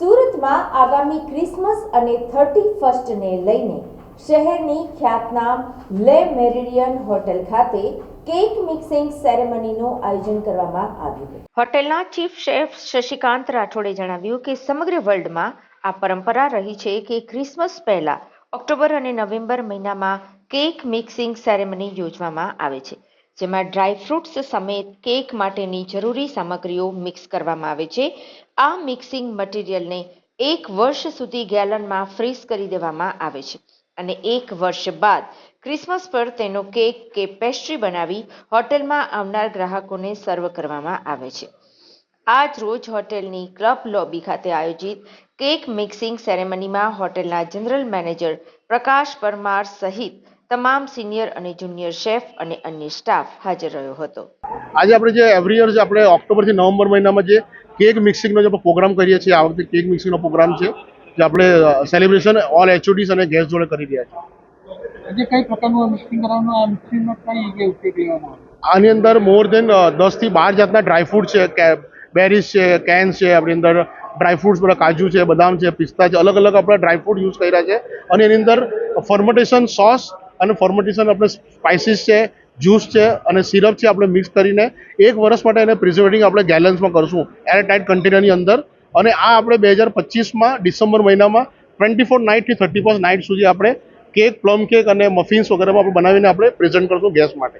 સુરતમાં આગામી ક્રિસમસ અને થર્ટી ફર્સ્ટને લઈને શહેરની ખ્યાતનામ લે મેરિડિયન હોટેલ ખાતે કેક મિક્સિંગ સેરેમનીનું આયોજન કરવામાં આવ્યું હોટેલના ચીફ શેફ શશિકાંત રાઠોડે જણાવ્યું કે સમગ્ર વર્લ્ડમાં આ પરંપરા રહી છે કે ક્રિસમસ પહેલા ઓક્ટોબર અને નવેમ્બર મહિનામાં કેક મિક્સિંગ સેરેમની યોજવામાં આવે છે. જેમાં ડ્રાય ફ્રૂટ્સ સમેત કેક માટેની જરૂરી સામગ્રીઓ મિક્સ કરવામાં આવે છે. આ મિક્સિંગ મટીરિયલને એક વર્ષ સુધી ગેલનમાં ફ્રીઝ કરી દેવામાં આવે છે અને એક વર્ષ બાદ ક્રિસમસ પર તેનો કેક કે પેસ્ટ્રી બનાવી હોટેલમાં આવનાર ગ્રાહકોને સર્વ કરવામાં આવે છે. આજ રોજ હોટેલની ક્લબ લોબી ખાતે આયોજિત કેક મિક્સિંગ સેરેમનીમાં હોટેલના જનરલ મેનેજર પ્રકાશ પરમાર સહિત તમામ સિનિયર અને જુનિયર શેફ અને અન્ય સ્ટાફ હાજર રહ્યો હતો. આજે આપણે જે એવરી યર આપણે ઓક્ટોબરથી નવેમ્બર મહિનામાં જે કેક મિક્સિંગનો જે પ્રોગ્રામ કરીએ છીએ આ વખતે કેક મિક્સિંગનો પ્રોગ્રામ છે જે આપણે સેલિબ્રેશન ઓલ એચઓડીસ અને ગેસ્ટ જોડે કરી રહ્યા છીએ. આજે કઈ પ્રકારનું મિક્સિંગ કરવાનું આ મિક્સિંગમાં કઈ જે ઉપયોગ લેવામાં આની અંદર મોર દેન દસથી બાર જાતના ડ્રાયફ્રૂટ છે કે બેરીઝ છે કેન્સ છે આપણી અંદર ડ્રાયફ્રૂટ્સ બધા કાજુ છે બદામ છે પિસ્તા છે અલગ અલગ આપણે ડ્રાયફ્રૂટ યુઝ કર્યા છે. અને એની અંદર ફર્મેન્ટેશન સોસ અને ફોર્મેટેશન આપણે સ્પાઇસીસ છે જ્યુસ છે અને સિરપ છે આપણે મિક્સ કરીને એક વર્ષ માટે એને પ્રિઝર્વેટિંગ આપણે ગેલન્સમાં કરશું. એર ટાઇટ કન્ટેનરની અંદર. અને આ આપણે બે હજાર પચીસમાં ડિસેમ્બર મહિનામાં ટ્વેન્ટી ફોર નાઇટથી થર્ટી ફર્સ્ટ નાઇટ સુધી આપણે કેક પ્લમ કેક અને મફિન્સ વગેરેમાં આપણે બનાવીને આપણે પ્રેઝન્ટ કરશું ગેસ માટે.